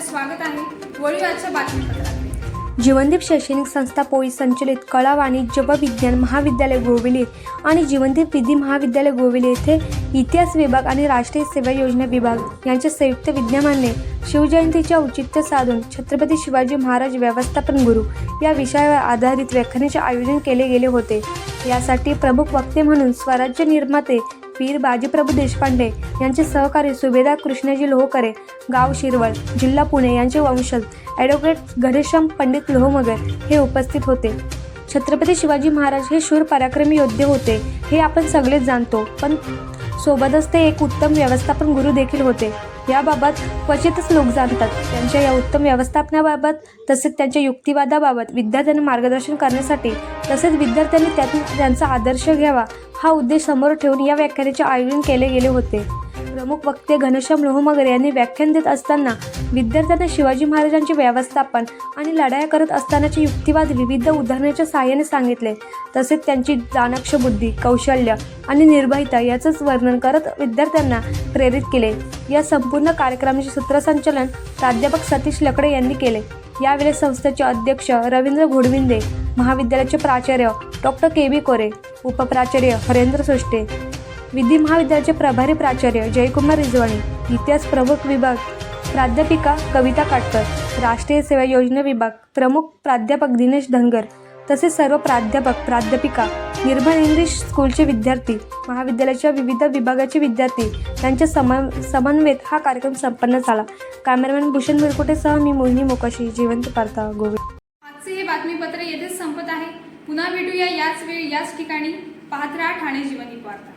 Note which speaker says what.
Speaker 1: स्वागत आहे. वळीवाच्या बातमीपत्रात.
Speaker 2: जीवनदीप शैक्षणिक संस्था पोळी संचलित कला वाणिज्य व विज्ञान महाविद्यालय गोविले आणि जीवनदीप विधी महाविद्यालय गोविले येथे इतिहास विभाग आणि राष्ट्रीय सेवा योजना विभाग यांच्या संयुक्त विद्यमाने शिवजयंतीचे औचित्य साधून छत्रपती शिवाजी महाराज व्यवस्थापन गुरु या विषयावर आधारित व्याख्यानाचे आयोजन केले गेले होते. यासाठी प्रमुख वक्ते म्हणून स्वराज्य निर्माते वीर बाजीप्रभू देशपांडे यांचे सहकारी सुभेदार कृष्णजी लोहकरे गाव शिरवळ जिल्हा पुणे यांचे वंशज ॲडव्होकेट घनश्याम पंडित लोहमगर हे उपस्थित होते. छत्रपती शिवाजी महाराज हे शूर पराक्रमी योद्धे होते हे आपण सगळेच जाणतो पण सोबतच ते एक उत्तम व्यवस्थापन गुरु देखील होते. याबाबत क्वचितच लोक जाणतात. त्यांच्या या उत्तम व्यवस्थापनाबाबत तसेच त्यांच्या युक्तिवादाबाबत विद्यार्थ्यांना मार्गदर्शन करण्यासाठी तसेच विद्यार्थ्यांनी त्यातून त्यांचा आदर्श घ्यावा हा उद्देश समोर ठेवून या व्याख्यानाचे आयोजन केले गेले होते. प्रमुख वक्ते घनश्याम लोहमगर यांनी व्याख्यान देत असताना विद्यार्थ्यांना शिवाजी महाराजांचे व्यवस्थापन आणि लढाया करत असतानाचे युक्तिवाद विविध उदाहरणाच्या सहाय्याने सांगितले. तसेच त्यांची चाणक्ष बुद्धी कौशल्य आणि निर्भयता याचंच वर्णन करत विद्यार्थ्यांना प्रेरित केले. या संपूर्ण कार्यक्रमाचे सूत्रसंचालन प्राध्यापक सतीश लकडे यांनी केले. यावेळी संस्थेचे अध्यक्ष रवींद्र घोडविंदे महाविद्यालयाचे प्राचार्य डॉक्टर के बी कोरे उपप्राचार्य हरेंद्र सृष्टे विधी महाविद्यालयाचे प्रभारी प्राचार्य जयकुमार रिजवाणी इतिहास प्रमुख विभाग प्राध्यापिका कविता काटकर राष्ट्रीय सेवा योजना विभाग प्रमुख प्राध्यापक दिनेश धनगर तसेच सर्व प्राध्यापक प्राध्यापिका निर्भय इंग्लिश स्कूलचे विद्यार्थी महाविद्यालयाच्या विविध विभागाचे विद्यार्थी यांच्या सम समन्वयत हा कार्यक्रम संपन्न झाला. कॅमेरामॅन भूषण विरकुटेसह मी मोहिनी मोकाशी जिवंत वार्ता गोविंद.
Speaker 1: आजचे हे बातमीपत्र येथेच संपत आहे. पुन्हा भेटूया याच वेळी याच ठिकाणी. पाहत राहा ठाणे जीवनी वार्ता.